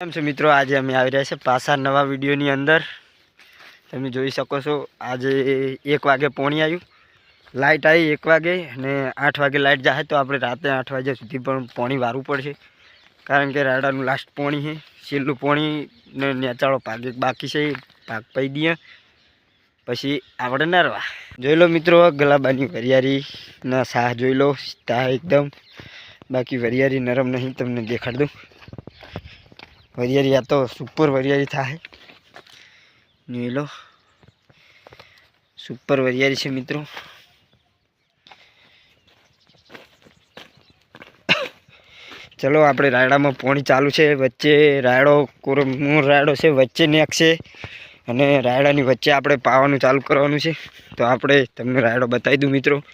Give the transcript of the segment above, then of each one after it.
કેમ છે મિત્રો? આજે અમે આવી રહ્યા છે પાછા નવા વિડીયોની અંદર. તમે જોઈ શકો છો, આજે એક વાગે પોણી આવ્યું. લાઇટ આવી એક વાગે અને આઠ વાગે લાઇટ જાય તો આપણે રાતે આઠ વાગ્યા સુધી પણ પોણી વારવું પડશે. કારણ કે રાડાનું લાસ્ટ પોણી છે. છેલ્લું પોણી ને નેચાળો એક બાકી છે. પાક પઈ દઈએ પછી આપણે નરવા જોઈ લો મિત્રો, ગલાબાની વરિયાળીના શાહ જોઈ લો. સાહ એકદમ. બાકી વરિયાળી નરમ નહીં, તમને દેખાડ દઉં. વરિયાળી, આ તો સુપર વરિયાળી થાય. જોઈ લો. સુપર વરિયાળી છે મિત્રો. ચલો, આપણે રાયડામાં પોણી ચાલુ છે. વચ્ચે રાયડો કોરમનો રાયડો છે, વચ્ચે નેક છે. અને રાયડાની વચ્ચે આપણે પાવાનું ચાલુ કરવાનું છે. તો આપણે તમને રાયડો બતાવી દઉં મિત્રો.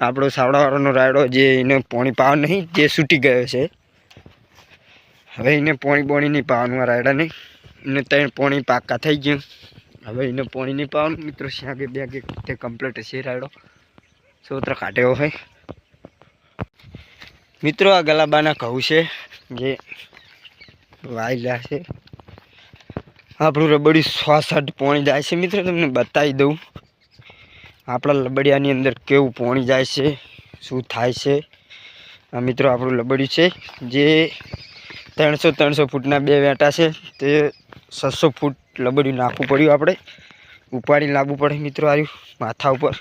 આપણો સાવડાવાળાનો રાયડો જે એને પોણી પાવા નહીં, જે છૂટી ગયો છે. હવે એને પોણી બોણી નહીં પાવાનું આ રાયડાને એને ત્રણ પોણી પાકા થઈ ગયું. હવે એને પોણી નહીં પાવાનું. મિત્રો, શ્યાગે બે તે કમ્પ્લીટ છે રાયડો. સોત્ર કાઢ્યો હોય મિત્રો, આ ગલાબાના ઘઉં છે, જે વાયેલા છે. આપણું રબડી સાઠ પોણી જાય છે. મિત્રો, તમને બતાવી દઉં. આપણા લબડિયાની અંદર કેવું પોણી જાય છે, શું થાય છે. આ મિત્રો, આપણું લબડ્યું છે, જે ત્રણસો ત્રણસો ફૂટના બે વેટા છે. તે છસો ફૂટ લબડ્યું નાખવું પડ્યું આપણે. ઉપાડીને લાવવું પડે મિત્રો આવ્યું માથા ઉપર.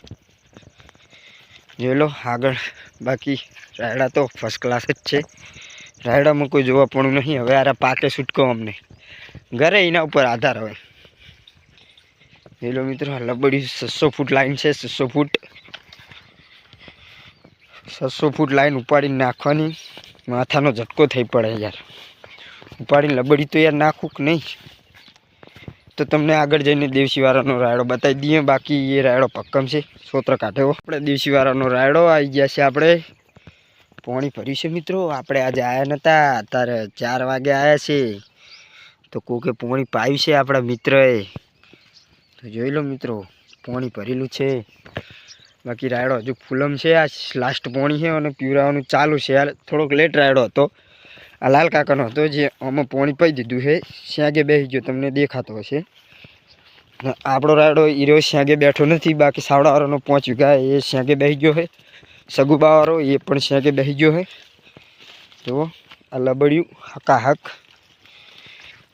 જોઈ લો આગળ બાકી રાયડા તો ફર્સ્ટ ક્લાસ જ છે. રાયડામાં કોઈ જોવા પણ નહીં. હવે આરા પાકે છૂટકો અમને. ઘરે એના ઉપર આધાર હોય. જોઈ લો મિત્રો લબડી છસો ફૂટ લાઈન છે, છસો ફૂટ. છસો ફૂટ લાઈન ઉપાડીને નાખવાની. માથાનો ઝટકો થઈ પડે યાર. ઉપાડીને લબડી તો યાર નાખું કે નહીં? તો તમને આગળ જઈને દેવસીવાળાનો રાયડો બતાવી દઈએ. બાકી એ રાયડો પક્કમ છે. સોત્ર કાઢ્યો આપણે દેવસીવાળાનો રાયડો આવી ગયા છે આપણે. પોણી ભર્યું છે મિત્રો. આપણે આજે આવ્યા નહોતા અત્યારે ચાર વાગે આવ્યા છે. તો કોકે પોણી પાયું છે આપણા મિત્રએ. તો જોઈ લો મિત્રો, પોણી ભરેલું છે. બાકી રાયડો હજુ ફૂલમ છે, આ લાસ્ટ પોણી છે અને પીવરાવાનું ચાલુ છે. આ થોડોક લેટ રાયડો હતો. આ લાલ કાકાનો હતો જે આમાં પોણી પાઈ દીધું છે. શ્યાગે બેસી ગયો, તમને દેખાતો હશે. આપણો રાયડો હીરો શ્યાગે બેઠો નથી, બાકી સાવડાવાળાનો પાંચ ગયા એ શ્યાગે બેસી ગયો છે. સગુબાવાળો એ પણ શ્યાગે બેસી ગયો છે. જુઓ, આ લબડ્યું, હકાહક.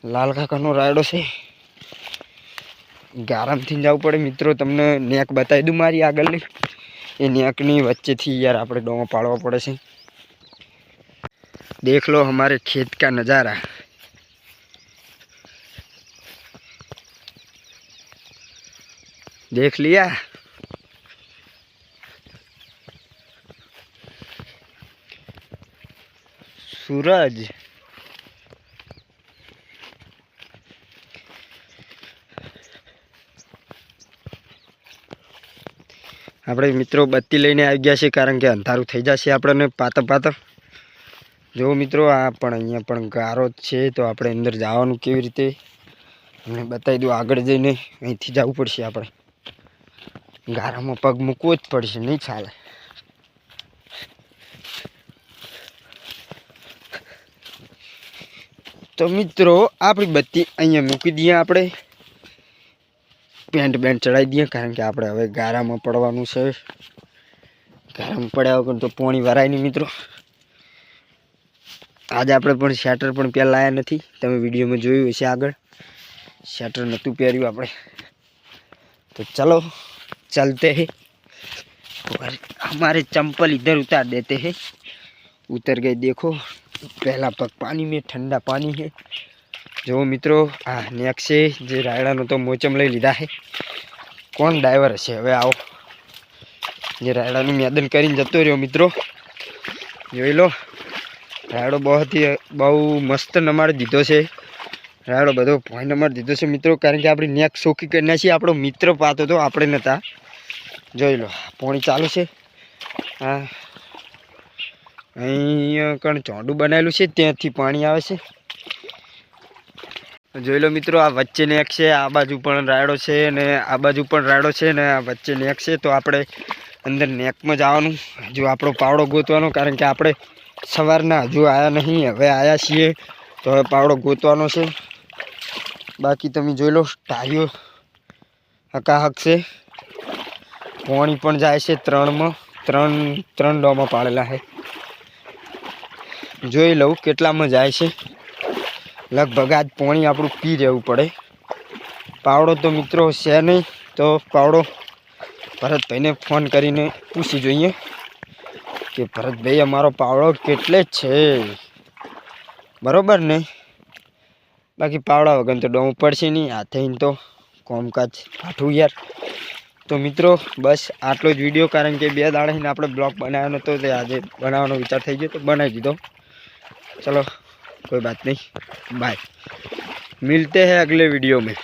લાલ કાકાનો રાયડો છે. ગારામથી જવું પડે મિત્રો તમને નેક બતાવી દઉં મારી આગળની એ નેકની વચ્ચેથી યાર આપણે ડોમો પાડવો પડે છે देख लो हमारे खेत का नज़ारा देख लिया सूरज આપણે મિત્રો બત્તી લઈને આવી ગયા છીએ કારણ કે અંધારું થઈ જશે આપણને પાતર પાતર જો મિત્રો, આ પણ અહીંયા પણ ગારો છે, તો આપણે અંદર જવાનું કેવી રીતે? એમને બતાવી દઉં, આગળ જઈને અહીંથી જવું પડશે આપણે. ગારામાં પગ મૂકવો જ પડશે, નહીં ચાલે. તો મિત્રો, આપણી બત્તી અહીંયા મૂકી દઈએ આપણે. પેન્ટ બેન્ટ ચડાવી દઈએ કારણ કે આપણે હવે ગારામાં પડવાનું છે ગારામાં પડ્યા વગર તો પોણી વરાય નહીં મિત્રો આજે આપણે પણ શેટર પણ પહેલાં લાયા નથી તમે વિડીયોમાં જોયું હશે આગળ શેટર નહોતું પહેર્યું આપણે તો ચલો ચલતે હે और हमारे चंपल इधर उतार देते हैं उतर गए देखो पहला पग पानी में ठंडा पानी है જો મિત્રો, આ નેક છે, જે રાયડાનો તો મોચમ લઈ લીધા છે. કોણ ડ્રાઈવર હશે? હવે આવો. જે રાયડાનું મેદન કરીને જતો રહ્યો મિત્રો. જોઈ લો, રાયડો બહુથી બહુ મસ્ત નમાડી દીધો છે. રાયડો બધો પોઈન્ટ નંબર દીધો છે મિત્રો, કારણ કે આપણી નેક સોખી કરી નાખી આપણો મિત્ર પાતો તો આપણે નહોતા જોઈ લો પોણી ચાલુ છે. હા અહીંયા કણ ચોંડું બનાવેલું છે, ત્યાંથી પાણી આવે છે. જોઈ લો મિત્રો, આ વચ્ચે નેક છે, આ બાજુ પણ રાયડો છે અને આ બાજુ પણ રાયડો છે ને આ વચ્ચે નેક છે. તો આપણે અંદર નેકમાં જવાનું, હજુ આપણો પાવડો ગોતવાનો, કારણ કે આપણે સવારના હજુ આવ્યા નહીં, હવે આવ્યા છીએ. તો હવે પાવડો ગોતવાનો છે. બાકી તમે જોઈ લો, ટાળીઓ હકાહક છે. પોણી પણ જાય છે ત્રણમાં, ત્રણ ત્રણ ડોમાં પાડેલા છે. જોઈ લઉં કેટલામાં જાય છે. લગભગ આજ પોણી આપણું પી રહેવું પડે. પાવડો તો મિત્રો છે નહીં, તો પાવડો ભરતભાઈને ફોન કરીને પૂછી જોઈએ કે ભરતભાઈ, અમારો પાવડો કેટલે છે? બરાબર ને? બાકી પાવડા વગર તો ડોમ પડશે નહીં હાથે તો કોમકાજ કાઠું યાર. તો મિત્રો, બસ આટલો જ વીડિયો, કારણ કે બે દાડાને આપણે બ્લોગ બનાવ્યો નહોતો, તે આજે બનાવવાનો વિચાર થઈ ગયો, તો બનાવી દીધો. ચલો कोई बात नहीं बाय मिलते हैं अगले वीडियो में